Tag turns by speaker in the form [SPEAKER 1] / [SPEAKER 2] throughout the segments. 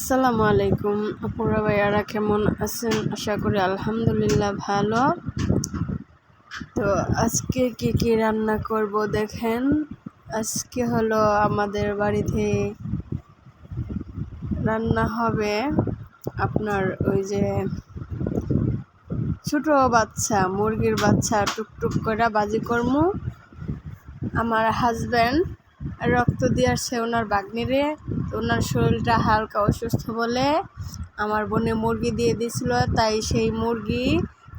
[SPEAKER 1] আসসালামু আলাইকুম আপুরা ভাইয়ারা, কেমন আছেন? আশা করি আলহামদুলিল্লাহ ভালো। তো আজকে কি কি রান্না করব দেখেন? আজকে হলো আমাদের বাড়িতে রান্না হবে আপনার ওই যে ছোট বাচ্চা, মুরগির বাচ্চা, টুকটুক করে বাজি করমু। আমার হাজব্যান্ড রক্ত দিয়ে আসছে ওনার বাগনিরে। ওনার শরীরটা হালকা অসুস্থ বলে আমার বোনে মুরগি দিয়ে দিছিল তাই সেই মুরগি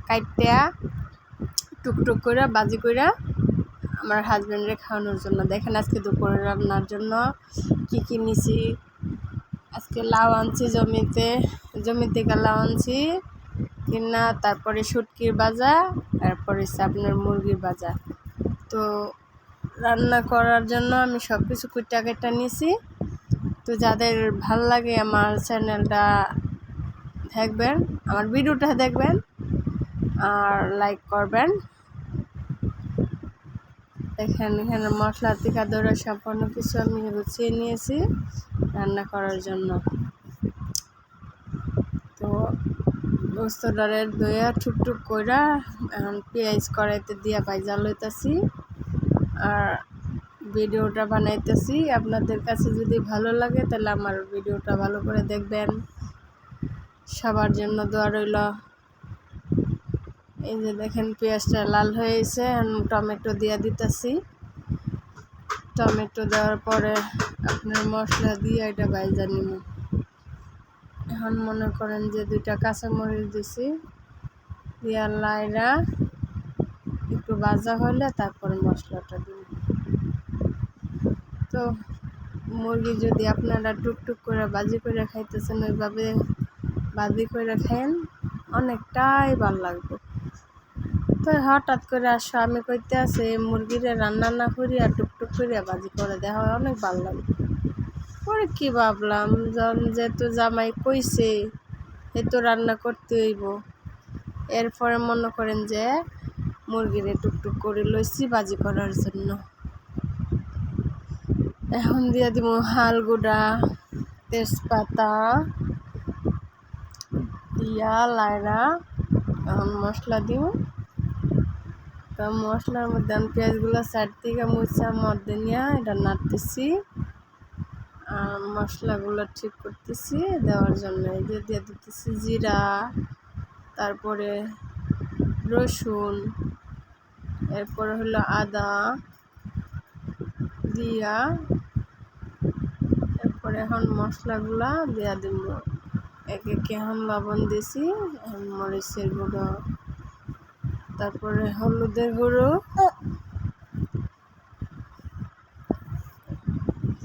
[SPEAKER 1] কাইটা টুকটুক করে, বাজি করে আমার হাজব্যান্ডরে খাওয়ানোর জন্য। দেখেন আজকে দুপুরে রান্নার জন্য কি কি নিছি। আজকে লাউ আনছি জমিতে জমি থেকে লাউ আনছি, কিনা, তারপরে শুটকির বাজা তারপরে আপনার মুরগির বাজা তো রান্না করার জন্য আমি সব কিছু কুইটা কেটে নিয়েছি তো যাদের ভালো লাগে আমার চ্যানেলটা দেখবেন, আমার ভিডিওটা দেখবেন আর লাইক করবেন। দেখেন, এখানে মশলা টিকা দৌড়া সম্পূর্ণ কিছু আমি গুছিয়ে নিয়েছি রান্না করার জন্য। তো গোস্ত ডরের দইয়া টুকটুক কইরা, এখন পেঁয়াজ কড়াইতে দিয়া বাইজা লইতাছি। আর ভিডিওটা বানাইতেছি। আপনাদের কাছে যদি ভালো লাগে তাহলে আমার ভিডিওটা ভালো করে দেখবেন। সবার জন্য দোয়া রইল। এই যে দেখেন পেঁয়াজটা লাল হয়েছে টমেটো দিয়ে দিতেছি। টমেটো দেওয়ার পরে আপনার মশলা দিয়ে এটা বাইজা নিব। এখন মনে করেন যে দুইটা কাঁচামরিচ দিছি। দিয়া লাইরা একটু ভাজা হলে তারপরে মশলাটা দিব। তো মুরগি যদি আপনারা টুকটুক করে বাজি করে খাইতেছেন, ওইভাবে বাজি করে খাইন অনেকটাই ভালো লাগবে। তো হঠাৎ করে আসো আমি কইতে আছে, মুরগিরে রান্না না করি আর টুকটুক করে বাজি করে দেওয়া হয়, অনেক ভালো লাগে। পরে কি ভাবলাম যেহেতু জামাই কইছে তো রান্না করতে হইব। এরপরে মনে করেন যে মুরগিরে টুকটুক করে লইছি বাজি করার জন্য। এখন দিয়ে দিব হাল গুঁড়া তেজপাতা দিয়া লাইরা মশলা দিব। তো মশলার মধ্যে আমি পেঁয়াজগুলো সাইড থেকে মুছা মধ্যে নিয়ে এটা নাড়তেছি। আর মশলাগুলো ঠিক করতেছি, দেওয়ার জন্য এই যে দিয়ে দিতেছি জিরা, তারপরে রসুন, এরপরে হলো আদা, দিয়া এরপরে এখন মশলাগুলা দিয়া দিব। এক এক এখন লবণ দিছি মরিচের গুঁড়ো, তারপরে হলুদের গুঁড়ো।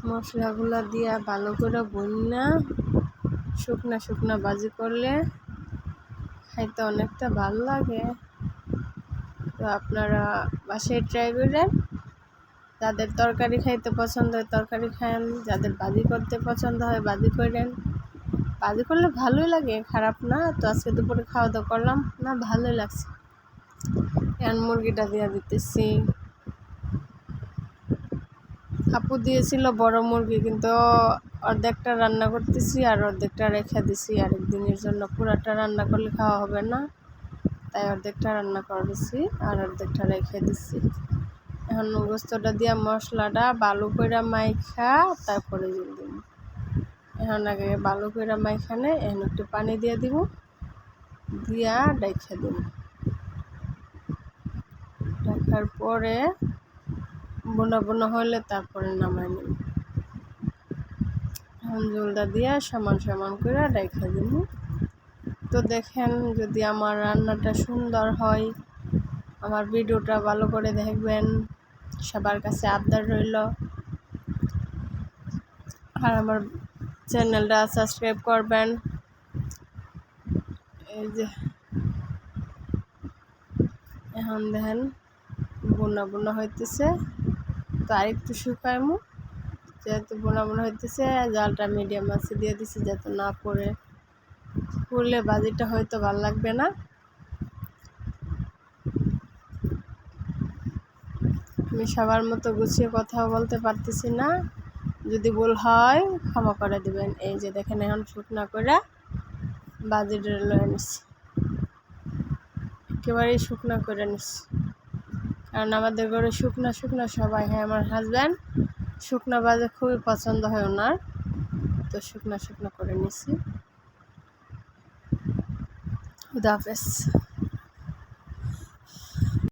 [SPEAKER 1] মশলাগুলো দিয়া ভালো করে বন্যা শুকনা শুকনা বাজি করলে খাইতে অনেকটা ভালো লাগে। তো আপনারা বাসায় ট্রাই করেন। যাদের তরকারি খাইতে পছন্দ হয় তরকারি খান, যাদের বাজি করতে পছন্দ হয় বাজি করেন। বাজি করলে ভালোই লাগে, খারাপ না। তো আজকে দুপুরে খাওয়া দাওয়া করলাম, না ভালোই লাগছে। এখন মুরগিটা দিয়ে দিতেছি। আপু দিয়েছিল বড় মুরগি, কিন্তু অর্ধেকটা রান্না করতেছি আর অর্ধেকটা রেখে দিছি। আরেক দিনের জন্য পুরাটা রান্না করলে খাওয়া হবে না। তাই অর্ধেকটা রান্না করেছি আর অর্ধেকটা রেখে দিছি। এখন গোস্তটা দিয়া মশলাটা বালু করে মাইখা, তারপরে জল দিব। এখন আগে বালু করে মাইখানে এখন একটু পানি দিয়ে দিব, দিয়া ডাইখা দিব। ডাকার পরে বোনা বোনা হলে তারপরে নামাই নিব। এখন জলটা দিয়া সমান সমান করে ডাইখা দিব। তো দেখেন যদি আমার রান্নাটা সুন্দর হয়, আমার ভিডিওটা ভালো করে দেখবেন সবার কাছে আবদার রইল। আর আমার চ্যানেলটা সাবস্ক্রাইব করবেন। এই যে, এখন দেখেন বোনা বোনা হইতেছে। তো আরেকটু শুকাইমু, যেহেতু বোনা বোনা হইতেছে, জালটা মিডিয়াম আছে, দিয়ে দিছি যাতে না পড়ে। পড়লে বাজিটা হয়তো ভালো লাগবে না। আমি সবার মতো গুছিয়ে কথাও বলতে পারতেছি না। যদি ভুল হয়, ক্ষমা করে দিবেন। এই যে দেখেন, এখন শুকনা করে বাজিটা লয়ে নিচ্ছি। একেবারেই শুকনা করে নিচ্ছি। কারণ আমাদের ঘরে শুকনা শুকনা সবাই হ্যাঁ। আমার হাজব্যান্ড শুকনা বাজে খুবই পছন্দ হয় ওনার। তো শুকনা শুকনো করে নিছি খুদা হাফেজ।